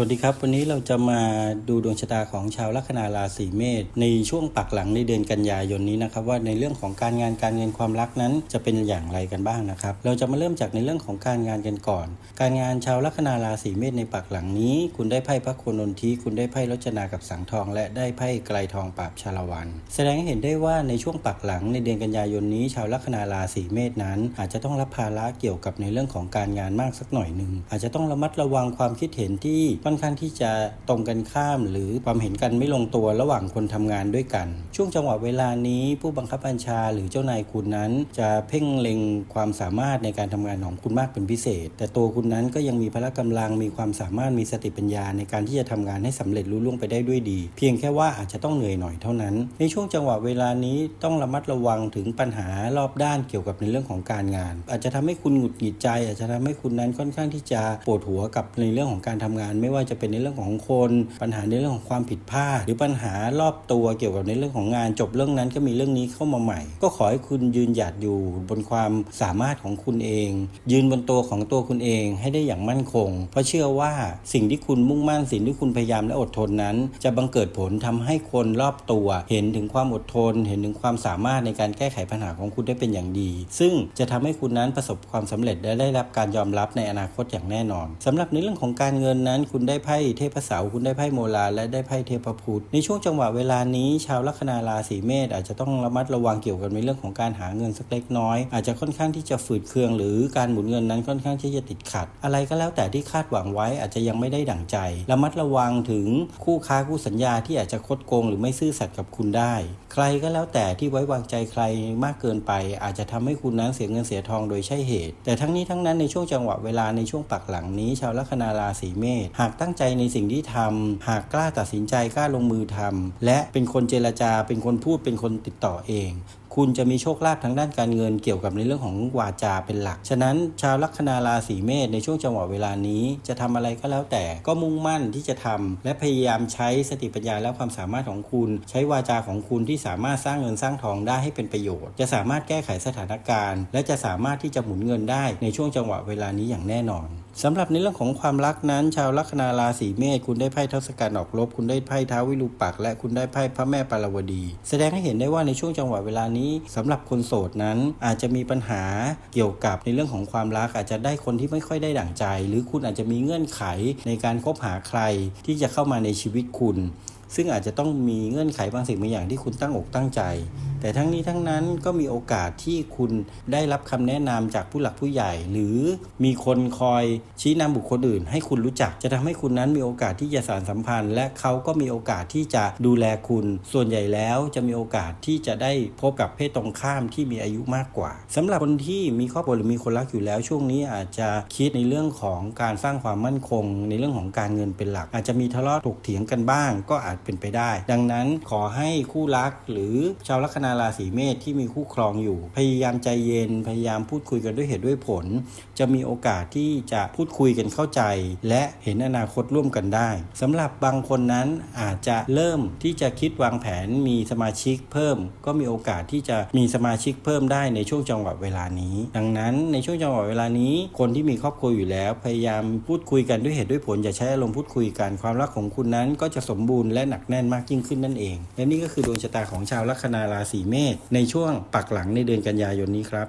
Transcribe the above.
วัสดีครับ วันนี้เราจะมาดูดวงชะตาของชาวลัคนาราศีเมษในช่วงปักหลังในเดือนกันยายนนี้นะครับว่าในเรื่องของการงานการเงินความรักนั้นจะเป็นอย่างไรกันบ้างนะครับ เราจะมาเริ่มจากในเรื่องของการงานกันก่อน การงานชาวลัคนาราศีเมษในปักหลังนี้ คุณได้ไพ่พระโคนนทีคุณได้ไพ่รจนากับสังทอง และได้ไพ่ไกลทองปราบชาละวัน แสดงให้เห็นได้ว่าในช่วงปักหลังในเดือนกันยายนนี้ ชาวลัคนาราศีเมษนั้น อาจจะต้องรับภาระเกี่ยวกับในเรื่องของการงานมากสักหน่อยหนึ่งอาจจะต้องระมัดระวังความคิดเห็นที่ค่อนข้างที่จะตรงกันข้าม หรือความเห็นกันไม่ลงตัวระหว่างคนทำงานด้วยกัน ช่วงจังหวะเวลานี้ ผู้บังคับบัญชาหรือเจ้านายคุณนั้น จะเพ่งเล็งความสามารถในการทำงานของคุณมากเป็นพิเศษ แต่ตัวคุณนั้นก็ยังมีพละกำลังมีความสามารถมีสติปัญญาในการที่จะทำงานให้สำเร็จรุ่ล่วงไปได้ด้วยดี เพียงแค่ว่าอาจจะต้องเหนื่อยหน่อยเท่านั้น ในช่วงจังหวะเวลานี้ต้องระมัดระวังถึงปัญหารอบด้านเกี่ยวกับในเรื่องของการงาน อาจจะทำให้คุณหงุดหงิดใจ อาจจะทำให้คุณนั้นค่อนข้างที่จะปวดหัวกับในเรื่องของการทำงานไม่ว่าจะเป็นในเรื่องของคน ปัญหาในเรื่องของความผิดพลาด หรือปัญหารอบตัวเกี่ยวกับในเรื่องของงานจบเรื่องนั้นก็มีเรื่องนี้เข้ามาใหม่ ก็ขอให้คุณยืนหยัดอยู่บนความสามารถของคุณเอง ยืนบนตัวของตัวคุณเองให้ได้อย่างมั่นคง เพราะเชื่อว่าสิ่งที่คุณมุ่งมั่นสิ่งที่คุณพยายามและอดทนนั้น จะบังเกิดผลทำให้คนรอบตัว เห็นถึงความอดทน เห็นถึงความสามารถในการแก้ไขปัญหาของคุณได้เป็นอย่างดี ซึ่งจะทำให้คุณนั้นประสบความสำเร็จและได้รับการยอมรับในอนาคตอย่างแน่นอนสำหรับในเรื่องของการเงินนั้นคุณณได้ไพ่เทพเสาคุณได้ไพ่โมลา และได้ไพ่เทพพุธในช่วงจังหวะเวลานี้ชาวลัคนาราศีเมษอาจจะต้องระมัดระวังเกี่ยวกับในเรื่องของการหาเงินสักเล็กน้อย อาจจะค่อนข้างที่จะฝืดเคือง หรือการหมุนเงินนั้นค่อนข้างที่จะติดขัด อะไรก็แล้วแต่ที่คาดหวังไว้อาจจะยังไม่ได้ดั่งใจ ระมัดระวังถึงคู่ค้าคู่สัญญาที่อาจจะคดโกง หรือไม่ซื่อสัตย์กับคุณได้ ใครก็แล้วแต่ที่ไว้วางใจใครมากเกินไป อาจจะทำให้คุณนั้นเสียเงินเสียทองโดยใช่เหตุ แต่ทั้งนี้ทั้งนั้นในช่วงจังหวะเวลาในช่วงปักหลังนี้ ชาวลัคนาราศีเมษหากตั้งใจในสิ่งที่ทำหากกล้าตัดสินใจกล้าลงมือทำและเป็นคนเจรจาเป็นคนพูดเป็นคนติดต่อเองคุณจะมีโชคลาภทางด้านการเงินเกี่ยวกับในเรื่องของวาจาเป็นหลัก ฉะนั้นชาวลัคนาราศีเมษในช่วงจังหวะเวลานี้ จะทำอะไรก็แล้วแต่ก็มุ่งมั่นที่จะทำและพยายามใช้สติปัญญาและความสามารถของคุณ ใช้วาจาของคุณที่สามารถสร้างเงินสร้างทองได้ให้เป็นประโยชน์ จะสามารถแก้ไขสถานการณ์ และจะสามารถที่จะหมุนเงินได้ในช่วงจังหวะเวลานี้อย่างแน่นอนสำหรับในเรื่องของความรักนั้น ชาวลัคนาราศีเมษคุณได้ไพ่ทศกัณฐ์ออกรบคุณได้ไพ่ท้าววิรูปัก และคุณได้ไพ่พระแม่ปารวดี แสดงให้เห็นได้ว่าในช่วงจังหวะเวลานี้สำหรับคนโสดนั้นอาจจะมีปัญหาเกี่ยวกับในเรื่องของความรัก อาจจะได้คนที่ไม่ค่อยได้ดั่งใจ หรือคุณอาจจะมีเงื่อนไขในการคบหาใครที่จะเข้ามาในชีวิตคุณ ซึ่งอาจจะต้องมีเงื่อนไขบางสิ่งบางอย่างที่คุณตั้งอกตั้งใจแต่ทั้งนี้ทั้งนั้นก็มีโอกาสที่คุณได้รับคำแนะนำจากผู้หลักผู้ใหญ่ หรือมีคนคอยชี้นำบุคคลอื่น ให้คุณรู้จักจะทำให้คุณนั้นมีโอกาสที่จะสานสัมพันธ์ และเขาก็มีโอกาสที่จะดูแลคุณ ส่วนใหญ่แล้วจะมีโอกาสที่จะได้พบกับเพศตรงข้ามที่มีอายุมากกว่าสำหรับคนที่มีครอบครัวหรือมีคนรักอยู่แล้วช่วงนี้อาจจะคิดในเรื่องของการสร้างความมั่นคง ในเรื่องของการเงินเป็นหลัก อาจจะมีทะเลาะถกเถียงกันบ้าง ก็อาจเป็นไปได้ ดังนั้นขอให้คู่รักหรือชาวลัคนาราศีเมษที่มีคู่ครองอยู่ พยายามใจเย็น พยายามพูดคุยกันด้วยเหตุด้วยผล จะมีโอกาสที่จะพูดคุยกันเข้าใจ และเห็นอนาคตร่วมกันได้สำหรับบางคนนั้นอาจจะเริ่มที่จะคิดวางแผนมีสมาชิกเพิ่ม ก็มีโอกาสที่จะมีสมาชิกเพิ่มได้ในช่วงจังหวะเวลานี้ ดังนั้นในช่วงจังหวะเวลานี้ คนที่มีครอบครัวอยู่แล้ว พยายามพูดคุยกันด้วยเหตุด้วยผลอย่าใช้อารมณ์พูดคุยกันความรักของคุณนั้นก็จะสมบูรณ์และหนักแน่นมากยิ่งขึ้นนั่นเอง และนี่ก็คือดวงชะตาของชาวลัคนาราศีเมษในช่วงปักหลังในเดือนกันยายนนี้ครับ